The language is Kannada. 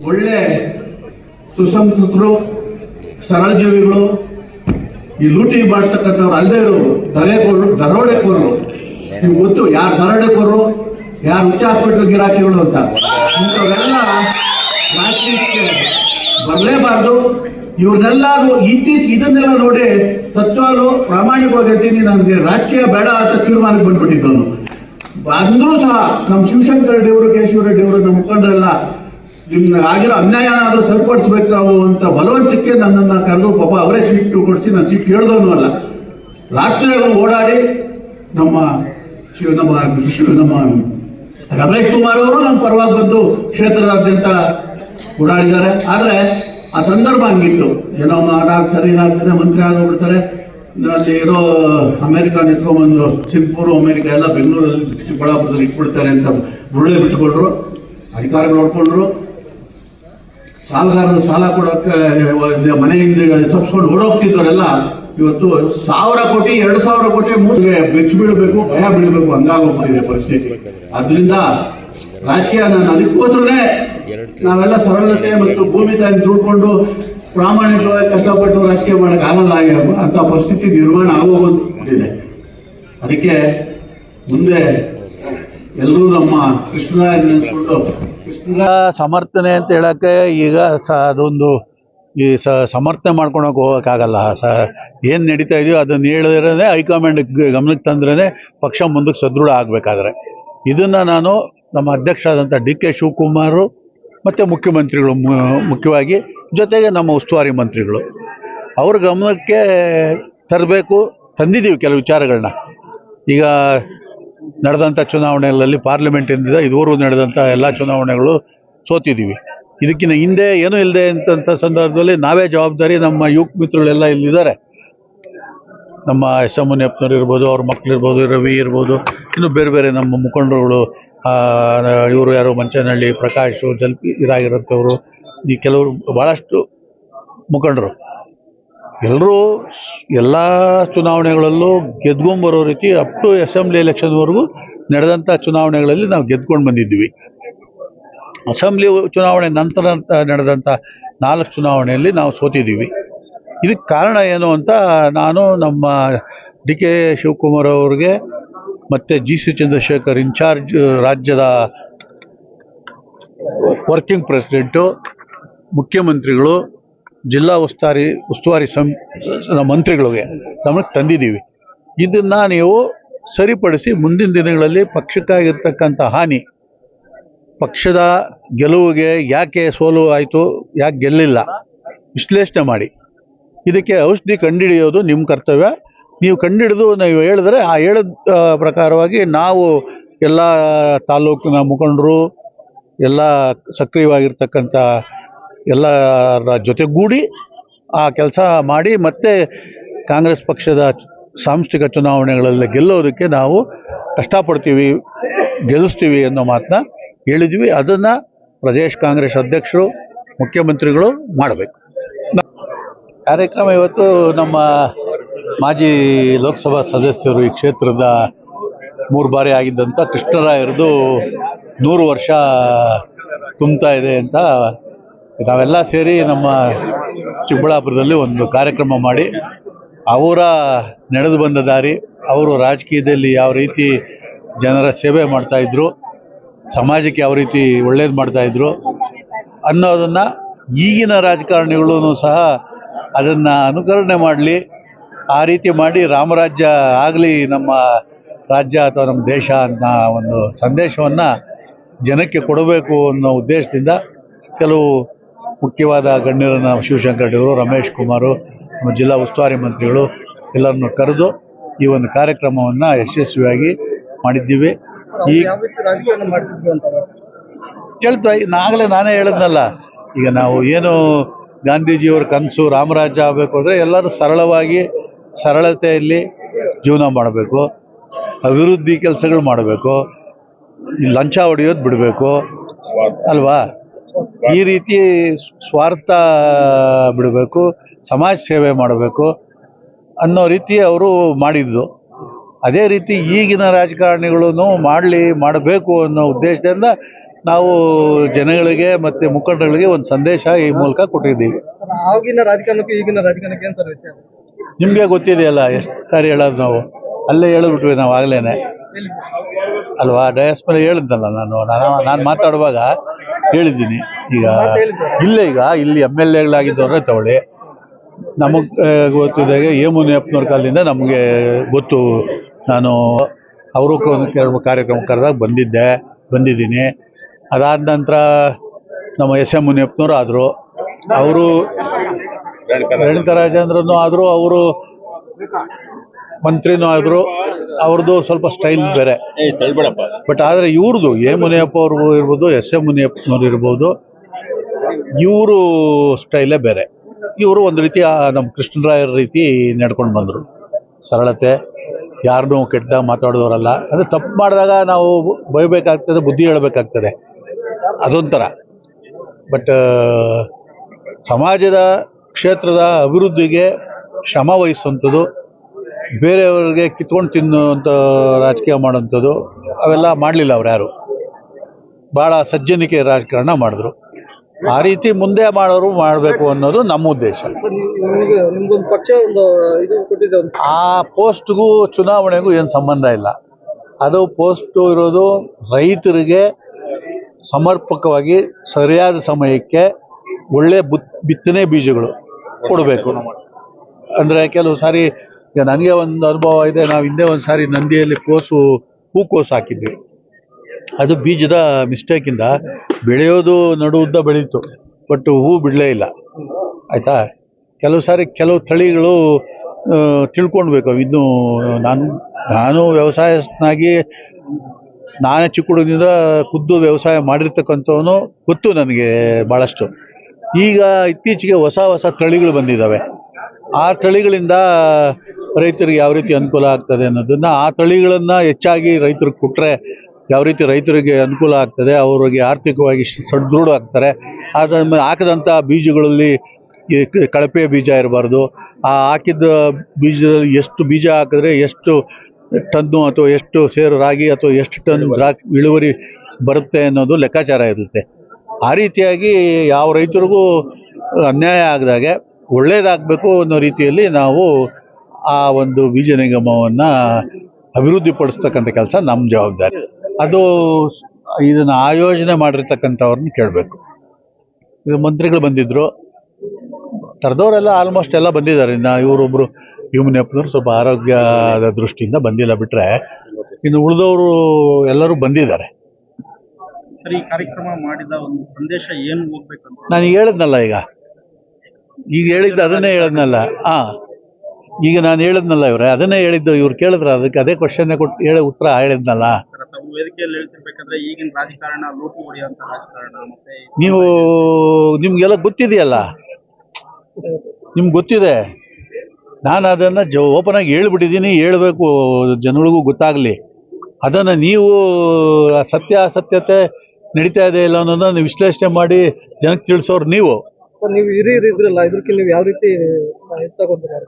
ಒಳ್ಳೆ ಸುಸಂಸ್ಕೃತರು ಸರಳ ಜೀವಿಗಳು ಈ ಲೂಟಿ ಮಾಡ್ತಕ್ಕಂಥವ್ರು ಅಲ್ಲದೆ ಇರೋರು ದರೋಡೆಕೋರು ದರೋಡೆಕೋರರು. ನೀವು ಗೊತ್ತು ಯಾರು ದರೋಡೆಕೋರರು, ಯಾರು ಉಚ್ಚ ಹಾಸ್ಪಿಟ್ಲ್ ಗಿರಾಕಿಗಳು ಅಂತ. ಇಂಥವೆಲ್ಲ ರಾಜಕೀಯಕ್ಕೆ ಬರಲೇಬಾರ್ದು. ಇವ್ರನ್ನೆಲ್ಲರೂ ಇತ್ತೀಚೆಗೆ ಇದನ್ನೆಲ್ಲ ನೋಡಿ ಸತ್ವಾಲು ಪ್ರಾಮಾಣಿಕವಾಗಿ ಹೇಳ್ತೀನಿ ನನಗೆ ರಾಜಕೀಯ ಬೇಡ ಅಂತ ತೀರ್ಮಾನಕ್ಕೆ ಬಂದ್ಬಿಟ್ಟಿದ್ದವನು ಅಂದ್ರೂ ಸಹ ನಮ್ಮ ಶಿವಶಂಕರ ರೆಡ್ಡಿ ಕೇಶವ ರೆಡ್ಡಿ ಅವರು ನಮ್ಮ ಮುಖಂಡರೆಲ್ಲ ನಿಮ್ಗೆ ಆಗಿರೋ ಅನ್ಯಾಯ ಏನಾದರೂ ಸರಿಪಡಿಸ್ಬೇಕು ನಾವು ಅಂತ ಬಲವಂತಕ್ಕೆ ನನ್ನನ್ನು ಕರೆದು ಪಾಪ ಅವರೇ ಸೀಟ್ ಕೊಡಿಸಿ ನಾನು ಸೀಟ್ ಕೇಳಿದವನು ಅಲ್ಲ. ರಾತ್ರಿ ಓಡಾಡಿ ನಮ್ಮ ಶಿವ ನಮ್ಮ ಶಿವ ನಮ್ಮ ರಮೇಶ್ ಕುಮಾರ್ ಅವರು ನಮ್ಮ ಪರವಾಗಿ ಬಂದು ಕ್ಷೇತ್ರದಾದ್ಯಂತ ಓಡಾಡಿದ್ದಾರೆ. ಆದರೆ ಆ ಸಂದರ್ಭ ಹಂಗಿತ್ತು. ಏನೋ ಮಾತಾಡ್ತಾರೆ ಏನಾಗ್ತಾರೆ ಮಂತ್ರಿ ಆಗೋಗ್ಬಿಡ್ತಾರೆ ಅಲ್ಲಿ ಇರೋ ಅಮೆರಿಕ ನಿಂತ್ಕೊಂಡ್ಬಂದು ಸಿಂಪೂರು ಅಮೆರಿಕ ಎಲ್ಲ ಬೆಂಗಳೂರಲ್ಲಿ ಚಿಕ್ಕಬಳ್ಳಾಪುರದಲ್ಲಿ ಇಟ್ಬಿಡ್ತಾರೆ ಅಂತ ಬುಳ್ಳೆ ಬಿಟ್ಕೊಂಡ್ರು. ಅಧಿಕಾರಿಗಳು ನೋಡ್ಕೊಂಡ್ರು. ಸಾಲಗಾರರು ಸಾಲ ಕೊಡೋಕೆ ಒಂದು ಮನೆಯಿಂದ ತಪ್ಪಿಸ್ಕೊಂಡು ಓಡೋಗ್ತಿದ್ದವರೆಲ್ಲ ಇವತ್ತು ಸಾವಿರ ಕೋಟಿ, ಎರಡು ಸಾವಿರ ಕೋಟಿ ಮೂರು ಬೆಚ್ಚು ಬೀಳಬೇಕು, ಭಯ ಬೀಳಬೇಕು ಹಂಗಾಗೋಗ್ಬಿಟ್ಟಿದೆ ಪರಿಸ್ಥಿತಿ. ಅದರಿಂದ ರಾಜಕೀಯ ನಾನು ಅದಕ್ಕೋಸ್ಕರನೇ ನಾವೆಲ್ಲ ಸರಳತೆ ಮತ್ತು ಭೂಮಿ ತಾಯಿ ದುಡ್ಕೊಂಡು ಪ್ರಾಮಾಣಿಕವಾಗಿ ಕಷ್ಟಪಟ್ಟು ರಾಜಕೀಯ ಮಾಡಕ್ಕೆ ಆಗಲ್ಲ ಅಂತ ಪರಿಸ್ಥಿತಿ ನಿರ್ಮಾಣ ಆಗೋಗಿದೆ ಅದಕ್ಕೆ ಮುಂದೆ ಎಲ್ಲರೂ ನಮ್ಮ ಕೃಷ್ಣ ಸಮರ್ಥನೆ ಅಂತ ಹೇಳಕ್ಕೆ ಈಗ ಸ, ಅದೊಂದು ಈ ಸ, ಸಮರ್ಥನೆ ಮಾಡ್ಕೊಳಕ್ಕೆ ಹೋಗೋಕ್ಕಾಗಲ್ಲ. ಸ, ಏನು ನಡೀತಾ ಇದೆಯೋ ಅದನ್ನು ಹೇಳಿದ್ರೆ ಹೈಕಮಾಂಡ್ ಗಮನಕ್ಕೆ ತಂದ್ರೇ ಪಕ್ಷ ಮುಂದಕ್ಕೆ ಸದೃಢ ಆಗಬೇಕಾದ್ರೆ. ಇದನ್ನು ನಾನು ನಮ್ಮ ಅಧ್ಯಕ್ಷ ಆದಂಥ ಡಿ ಕೆ ಶಿವಕುಮಾರು ಮತ್ತು ಮುಖ್ಯಮಂತ್ರಿಗಳು ಮುಖ್ಯವಾಗಿ ಜೊತೆಗೆ ನಮ್ಮ ಉಸ್ತುವಾರಿ ಮಂತ್ರಿಗಳು. ಅವ್ರ ಗಮನಕ್ಕೆ ತರಬೇಕು, ತಂದಿದ್ದೀವಿ ಕೆಲವು ವಿಚಾರಗಳನ್ನ. ಈಗ ನಡೆದಂಥ ಚುನಾವಣೆಗಳಲ್ಲಿ ಪಾರ್ಲಿಮೆಂಟಿಂದ ಇದುವರೆಗೂ ನಡೆದಂಥ ಎಲ್ಲ ಚುನಾವಣೆಗಳು ಸೋತಿದ್ದೀವಿ ಇದಕ್ಕಿಂತ ಹಿಂದೆ ಏನೂ ಇಲ್ಲದೆ ಅಂತ ಸಂದರ್ಭದಲ್ಲಿ ನಾವೇ ಜವಾಬ್ದಾರಿ ನಮ್ಮ ಯುವಕ ಮಿತ್ರಗಳೆಲ್ಲ ಇಲ್ಲಿದ್ದಾರೆ. ನಮ್ಮ ಎಸ್ ಎಂ ಮುನಿಯಪ್ಪನವ್ರು ಇರ್ಬೋದು, ಅವ್ರ ಮಕ್ಳು ಇರ್ಬೋದು, ರವಿ ಇರ್ಬೋದು, ಇನ್ನು ಬೇರೆ ಬೇರೆ ನಮ್ಮ ಮುಖಂಡರುಗಳು ಇವರು ಯಾರು ಮಂಚನಹಳ್ಳಿ ಪ್ರಕಾಶು, ಜಲ್ಪಿ ಇದಾಗಿರೋಂಥವ್ರು ಈ ಕೆಲವರು ಭಾಳಷ್ಟು ಮುಖಂಡರು. ಎಲ್ಲರೂ ಎಲ್ಲ ಚುನಾವಣೆಗಳಲ್ಲೂ ಗೆದ್ಕೊಂಬರೋ ರೀತಿ ಅಪ್ ಟು ಅಸೆಂಬ್ಲಿ ಎಲೆಕ್ಷನ್ವರೆಗೂ ನಡೆದಂಥ ಚುನಾವಣೆಗಳಲ್ಲಿ ನಾವು ಗೆದ್ಕೊಂಡು ಬಂದಿದ್ದೀವಿ. ಅಸೆಂಬ್ಲಿ ಚುನಾವಣೆ ನಂತರ ನಡೆದಂಥ ನಾಲ್ಕು ಚುನಾವಣೆಯಲ್ಲಿ ನಾವು ಸೋತಿದ್ದೀವಿ. ಇದಕ್ಕೆ ಕಾರಣ ಏನು ಅಂತ ನಾನು ನಮ್ಮ ಡಿ ಕೆ ಶಿವಕುಮಾರ್ ಅವ್ರಿಗೆ ಮತ್ತು G C Chandrashekhar in charge ರಾಜ್ಯದ ವರ್ಕಿಂಗ್ ಪ್ರೆಸಿಡೆಂಟು ಮುಖ್ಯಮಂತ್ರಿಗಳು ಜಿಲ್ಲಾ ಉಸ್ತುವಾರಿ ಉಸ್ತುವಾರಿ ಸ- ಮಂತ್ರಿಗಳಿಗೆ ಗಮನಕ್ಕೆ ತಂದಿದ್ದೀವಿ ಇದನ್ನು ನೀವು ಸರಿಪಡಿಸಿ ಮುಂದಿನ ದಿನಗಳಲ್ಲಿ ಪಕ್ಷಕ್ಕಾಗಿರ್ತಕ್ಕಂಥ ಹಾನಿ, ಪಕ್ಷದ ಗೆಲುವಿಗೆ ಯಾಕೆ ಸೋಲು ಆಯಿತು, ಯಾಕೆ ಗೆಲ್ಲಿಲ್ಲ, ವಿಶ್ಲೇಷಣೆ ಮಾಡಿ. ಇದಕ್ಕೆ ಔಷಧಿ ಕಂಡುಹಿಡಿಯೋದು ನಿಮ್ಮ ಕರ್ತವ್ಯ. ನೀವು ಕಂಡುಹಿಡಿದು ನೀವು ಹೇಳಿದ್ರೆ ಆ ಹೇಳಿದ ಪ್ರಕಾರವಾಗಿ ನಾವು ಎಲ್ಲ ತಾಲೂಕಿನ ಮುಖಂಡರು, ಎಲ್ಲ ಸಕ್ರಿಯವಾಗಿರ್ತಕ್ಕಂಥ ಎಲ್ಲರ ಜೊತೆಗೂಡಿ ಆ ಕೆಲಸ ಮಾಡಿ ಮತ್ತೆ ಕಾಂಗ್ರೆಸ್ ಪಕ್ಷದ ಸಾಂಸ್ಥಿಕ ಚುನಾವಣೆಗಳಲ್ಲಿ ಗೆಲ್ಲೋದಕ್ಕೆ ನಾವು ಕಷ್ಟಪಡ್ತೀವಿ, ಗೆಲ್ಲಿಸ್ತೀವಿ ಅನ್ನೋ ಮಾತನ್ನ ಹೇಳಿದ್ವಿ. ಅದನ್ನು ಪ್ರದೇಶ್ ಕಾಂಗ್ರೆಸ್ ಅಧ್ಯಕ್ಷರು, ಮುಖ್ಯಮಂತ್ರಿಗಳು ಮಾಡಬೇಕು. ಕಾರ್ಯಕ್ರಮ ಇವತ್ತು ನಮ್ಮ ಮಾಜಿ ಲೋಕಸಭಾ ಸದಸ್ಯರು ಈ ಕ್ಷೇತ್ರದ ಮೂರು ಬಾರಿ ಆಗಿದ್ದಂಥ ಕೃಷ್ಣರಾಯರದು ನೂರು ವರ್ಷ ತುಂಬ್ತಾ ಇದೆ ಅಂತ ನಾವೆಲ್ಲ ಸೇರಿ ನಮ್ಮ ಚಿಕ್ಕಬಳ್ಳಾಪುರದಲ್ಲಿ ಒಂದು ಕಾರ್ಯಕ್ರಮ ಮಾಡಿ, ಅವರ ನಡೆದು ಬಂದ ದಾರಿ, ಅವರು ರಾಜಕೀಯದಲ್ಲಿ ಯಾವ ರೀತಿ ಜನರ ಸೇವೆ ಮಾಡ್ತಾಯಿದ್ರು ಸಮಾಜಕ್ಕೆ ಯಾವ ರೀತಿ ಒಳ್ಳೇದು ಮಾಡ್ತಾಯಿದ್ರು ಅನ್ನೋದನ್ನು ಈಗಿನ ರಾಜಕಾರಣಿಗಳೂ ಸಹ ಅದನ್ನು ಅನುಕರಣೆ ಮಾಡಲಿ, ಆ ರೀತಿ ಮಾಡಿ ರಾಮರಾಜ್ಯ ಆಗಲಿ, ನಮ್ಮ ರಾಜ್ಯ ಅಥವಾ ನಮ್ಮ ದೇಶ ಅಂತ ಒಂದು ಸಂದೇಶವನ್ನು ಜನಕ್ಕೆ ಕೊಡಬೇಕು ಅನ್ನೋ ಉದ್ದೇಶದಿಂದ ಕೆಲವು ಮುಖ್ಯವಾದ ಗಣ್ಯರನ್ನು ಶಿವಶಂಕರ್ ರೆಡ್ಡಿಯವರು, ರಮೇಶ್ ಕುಮಾರು, ನಮ್ಮ ಜಿಲ್ಲಾ ಉಸ್ತುವಾರಿ ಮಂತ್ರಿಗಳು ಎಲ್ಲರನ್ನು ಕರೆದು ಈ ಒಂದು ಕಾರ್ಯಕ್ರಮವನ್ನು ಯಶಸ್ವಿಯಾಗಿ ಮಾಡಿದ್ದೀವಿ. ಈ ಹೇಳ್ತಾ, ನಾಗಲೇ ನಾನೇ ಹೇಳಿದ್ನಲ್ಲ, ಈಗ ನಾವು ಏನು ಗಾಂಧೀಜಿಯವರ ಕನಸು, ರಾಮರಾಜ್ಯ ಆಗಬೇಕು ಅಂದರೆ ಎಲ್ಲರೂ ಸರಳವಾಗಿ ಸರಳತೆಯಲ್ಲಿ ಜೀವನ ಮಾಡಬೇಕು, ಅಭಿವೃದ್ಧಿ ಕೆಲಸಗಳು ಮಾಡಬೇಕು ಲಂಚ ಹೊಡೆಯೋದು ಬಿಡಬೇಕು, ಅಲ್ವಾ? ಈ ರೀತಿ ಸ್ವಾರ್ಥ ಬಿಡಬೇಕು ಸಮಾಜ ಸೇವೆ ಮಾಡಬೇಕು ಅನ್ನೋ ರೀತಿ ಅವರು ಮಾಡಿದ್ದು. ಅದೇ ರೀತಿ ಈಗಿನ ರಾಜಕಾರಣಿಗಳನ್ನು ಮಾಡಲಿ ಮಾಡಬೇಕು ಅನ್ನೋ ಉದ್ದೇಶದಿಂದ ನಾವು ಜನಗಳಿಗೆ ಮತ್ತು ಮುಖಂಡಗಳಿಗೆ ಒಂದು ಸಂದೇಶ ಈ ಮೂಲಕ ಕೊಟ್ಟಿದ್ದೀವಿ. ಆಗಿನ ರಾಜಕಾರಣಕ್ಕೂ ಈಗಿನ ರಾಜಕಾರಣಕ್ಕೆ ಏನು ಸರ್ ವ್ಯತ್ಯಾಸ? ನಿಮಗೆ ಗೊತ್ತಿದೆಯಲ್ಲ ಎಷ್ಟು ಸಾರಿ ಹೇಳೋದು ನಾವು? ಅಲ್ಲೇ ಹೇಳಿಬಿಟ್ವಿ ನಾವು ಆಗಲೇ ಅಲ್ವಾ? ಡಯಸ್ ಮೇಲೆ ಹೇಳಿದ್ನಲ್ಲ ನಾನು ನಾನು ನಾನು ಮಾತಾಡುವಾಗ. ಹೇಳಿದ್ದೀನಿ. ಈಗ ಇಲ್ಲ ಈಗ ಇಲ್ಲಿ ಎಂ ಎಲ್ ಎಗಳಾಗಿದ್ದವ್ರೆ ತಗೊಳ್ಳಿ. ನಮಗೆ ಗೊತ್ತಿದ್ದಾಗೆ ಎ ಮುನಿಯಪ್ಪನವ್ರ ಕಾಲದಿಂದ ನಮಗೆ ಗೊತ್ತು. ನಾನು ಅವರು ಕೆಲವು ಕಾರ್ಯಕ್ರಮ ಕರೆದಾಗ ಬಂದಿದ್ದೆ ಬಂದಿದ್ದೀನಿ. ಅದಾದ ನಂತರ ನಮ್ಮ ಎಸ್ ಎಂ ಮುನಿಯಪ್ಪನವರು ಆದರು. ಅವರು ರೇಣುಕಾ ರಾಜೇಂದ್ರನು ಆದರು ಅವರು ಮಂತ್ರಿನೂ ಆದ್ರು ಅವ್ರದ್ದು ಸ್ವಲ್ಪ ಸ್ಟೈಲ್ ಬೇರೆ. ಬಟ್ ಆದರೆ ಇವ್ರದ್ದು ಎ ಮುನಿಯಪ್ಪ ಅವ್ರಿಗೂ ಇರ್ಬೋದು ಎಸ್ ಎ ಮುನಿಯಪ್ಪನವ್ರು ಇರ್ಬೋದು ಇವರು ಸ್ಟೈಲೇ ಬೇರೆ. ಇವರು ಒಂದು ರೀತಿ ನಮ್ಮ ಕೃಷ್ಣರಾಯರ ರೀತಿ ನಡ್ಕೊಂಡು ಬಂದರು. ಸರಳತೆ ಯಾರನ್ನೂ ಕೆಟ್ಟ ಮಾತಾಡೋರಲ್ಲ. ಅಂದರೆ ತಪ್ಪು ಮಾಡಿದಾಗ ನಾವು ಬೈಬೇಕಾಗ್ತದೆ ಬುದ್ಧಿ ಹೇಳಬೇಕಾಗ್ತದೆ. ಅದೊಂಥರ. ಬಟ್ ಸಮಾಜದ ಕ್ಷೇತ್ರದ ಅಭಿವೃದ್ಧಿಗೆ ಶ್ರಮ ವಹಿಸುವಂಥದ್ದು ಬೇರೆಯವರಿಗೆ ಕಿತ್ಕೊಂಡು ತಿನ್ನುವಂಥ ರಾಜಕೀಯ ಮಾಡೋಂಥದ್ದು ಅವೆಲ್ಲ ಮಾಡಲಿಲ್ಲ ಅವ್ರು ಯಾರು. ಭಾಳ ಸಜ್ಜನಿಕೆ ರಾಜಕಾರಣ ಮಾಡಿದ್ರು. ಆ ರೀತಿ ಮುಂದೆ ಮಾಡೋರು ಮಾಡಬೇಕು ಅನ್ನೋದು ನಮ್ಮ ಉದ್ದೇಶ. ಆ ಪೋಸ್ಟ್ಗೂ ಚುನಾವಣೆಗೂ ಏನು ಸಂಬಂಧ ಇಲ್ಲ. ಅದು ಪೋಸ್ಟು ಇರೋದು ರೈತರಿಗೆ ಸಮರ್ಪಕವಾಗಿ ಸರಿಯಾದ ಸಮಯಕ್ಕೆ ಒಳ್ಳೆ ಬುತ್, ಬಿತ್ತನೆ ಬೀಜಗಳು ಕೊಡಬೇಕು. ಅಂದರೆ ಕೆಲವು ಸಾರಿ ಈಗ ನನಗೆ ಒಂದು ಅನುಭವ ಇದೆ. ನಾವು ಹಿಂದೆ ಒಂದು ಸಾರಿ ನಂದಿಯಲ್ಲಿ ಕೋಸು, ಹೂಕೋಸು ಹಾಕಿದ್ವಿ. ಅದು ಬೀಜದ ಮಿಸ್ಟೇಕಿಂದ ಬೆಳೆಯೋದು ನಡು ಉದ್ದ ಬೆಳೀತು. ಬಟ್ ಹೂ ಬಿಡಲೇ ಇಲ್ಲ. ಆಯಿತಾ? ಕೆಲವು ಸಾರಿ ಕೆಲವು ತಳಿಗಳು ತಿಳ್ಕೊಳ್ಬೇಕು ಇನ್ನು ನಾನು ನಾನು ವ್ಯವಸಾಯನಾಗಿ ನಾನೇ ಚಿಕ್ಕ ಹುಡುಗನಿಂದ ಖುದ್ದು ವ್ಯವಸಾಯ ಮಾಡಿರ್ತಕ್ಕಂಥವನು ಗೊತ್ತು ನನಗೆ ಭಾಳಷ್ಟು ಈಗ ಇತ್ತೀಚೆಗೆ ಹೊಸ ಹೊಸ ತಳಿಗಳು ಬಂದಿದ್ದಾವೆ ಆ ತಳಿಗಳಿಂದ ರೈತರಿಗೆ ಯಾವ ರೀತಿ ಅನುಕೂಲ ಆಗ್ತದೆ ಅನ್ನೋದನ್ನ ಆ ತಳಿಗಳನ್ನು ಹೆಚ್ಚಾಗಿ ರೈತರಿಗೆ ಕೊಟ್ಟರೆ ಯಾವ ರೀತಿ ರೈತರಿಗೆ ಅನುಕೂಲ ಆಗ್ತದೆ, ಅವರಿಗೆ ಆರ್ಥಿಕವಾಗಿ ಸದೃಢ ಆಗ್ತಾರೆ. ಅದಾದ್ಮೇಲೆ ಹಾಕಿದಂಥ ಬೀಜಗಳಲ್ಲಿ ಈ ಕಳಪೆ ಬೀಜ ಇರಬಾರ್ದು. ಆ ಹಾಕಿದ ಬೀಜದಲ್ಲಿ ಎಷ್ಟು ಬೀಜ ಹಾಕಿದ್ರೆ ಎಷ್ಟು ಟನ್ನು ಅಥವಾ ಎಷ್ಟು ಸೇರು ರಾಗಿ ಅಥವಾ ಎಷ್ಟು ಟನ್ ಇಳುವರಿ ಬರುತ್ತೆ ಅನ್ನೋದು ಲೆಕ್ಕಾಚಾರ ಇರುತ್ತೆ. ಆ ರೀತಿಯಾಗಿ ಯಾವ ರೈತರಿಗೂ ಅನ್ಯಾಯ ಆಗದಾಗೆ ಒಳ್ಳೇದಾಗಬೇಕು ಅನ್ನೋ ರೀತಿಯಲ್ಲಿ ನಾವು ಆ ಒಂದು ಬೀಜ ನಿಗಮವನ್ನು ಅಭಿವೃದ್ಧಿಪಡಿಸ್ತಕ್ಕಂಥ ಕೆಲಸ ನಮ್ಮ ಜವಾಬ್ದಾರಿ. ಅದು ಇದನ್ನು ಆಯೋಜನೆ ಮಾಡಿರ್ತಕ್ಕಂಥವ್ರನ್ನ ಕೇಳಬೇಕು. ಇದು ಮಂತ್ರಿಗಳು ಬಂದಿದ್ದರು ತರದವರೆಲ್ಲ ಆಲ್ಮೋಸ್ಟ್ ಎಲ್ಲ ಬಂದಿದ್ದಾರೆ. ಇನ್ನು ಇವರೊಬ್ಬರು ಯುಮನಿಯಪ್ಪನವರು ಸ್ವಲ್ಪ ಆರೋಗ್ಯದ ದೃಷ್ಟಿಯಿಂದ ಬಂದಿಲ್ಲ ಬಿಟ್ಟರೆ ಇನ್ನು ಉಳಿದವರು ಎಲ್ಲರೂ ಬಂದಿದ್ದಾರೆ. ಸರಿ ಕಾರ್ಯಕ್ರಮ ಮಾಡಿದ ಒಂದು ಸಂದೇಶ ಏನು ಹೋಗ್ಬೇಕಂತ ನಾನು ಹೇಳಿದ್ನಲ್ಲ ಈಗ. ಈಗ ಹೇಳಿದ್ದು ಅದನ್ನೇ ಹೇಳಿದ್ನಲ್ಲ. ಹಾಂ ಈಗ ನಾನು ಹೇಳಿದ್ನಲ್ಲ ಇವ್ರೆ ಅದನ್ನೇ ಹೇಳಿದ್ದು ಇವ್ರು ಕೇಳಿದ್ರ ಅದಕ್ಕೆ ಅದೇ ಕ್ವಶನ್ ಕೊಟ್ಟು ಹೇಳಿ ಉತ್ತರ ಹೇಳಿದ್ನಲ್ಲ. ಸರ್ ತಾವು ವೇದಿಕೆಯಲ್ಲಿ ಹೇಳ್ತಿರ್ಬೇಕಾದ್ರೆ ಈಗಿನ ರಾಜಕಾರಣ ಲೂಟಿ ಹೊಡೆಯುವಂತ ರಾಜಕಾರಣ ಮತ್ತೆ ನೀವು ನಿಮಗೆಲ್ಲ ಗೊತ್ತಿದೆಯಲ್ಲ? ನಿಮ್ಗೆ ಗೊತ್ತಿದೆ? ನಾನು ಅದನ್ನು ಜ ಓಪನ್ ಆಗಿ ಹೇಳ್ಬಿಟ್ಟಿದ್ದೀನಿ ಹೇಳಬೇಕು ಜನಗಳಿಗೂ ಗೊತ್ತಾಗಲಿ. ಅದನ್ನು ನೀವು ಸತ್ಯ ಅಸತ್ಯತೆ ನಡೀತಾ ಇದೆ ಇಲ್ಲ ಅನ್ನೋದನ್ನ ವಿಶ್ಲೇಷಣೆ ಮಾಡಿ ಜನಕ್ಕೆ ತಿಳಿಸೋರು ನೀವು. ನೀವು ಹಿರಿಯರು ಇದ್ರಲ್ಲ ಇದಕ್ಕೆ ನೀವು ಯಾವ ರೀತಿ ತಗೊಂಡ್ರೆ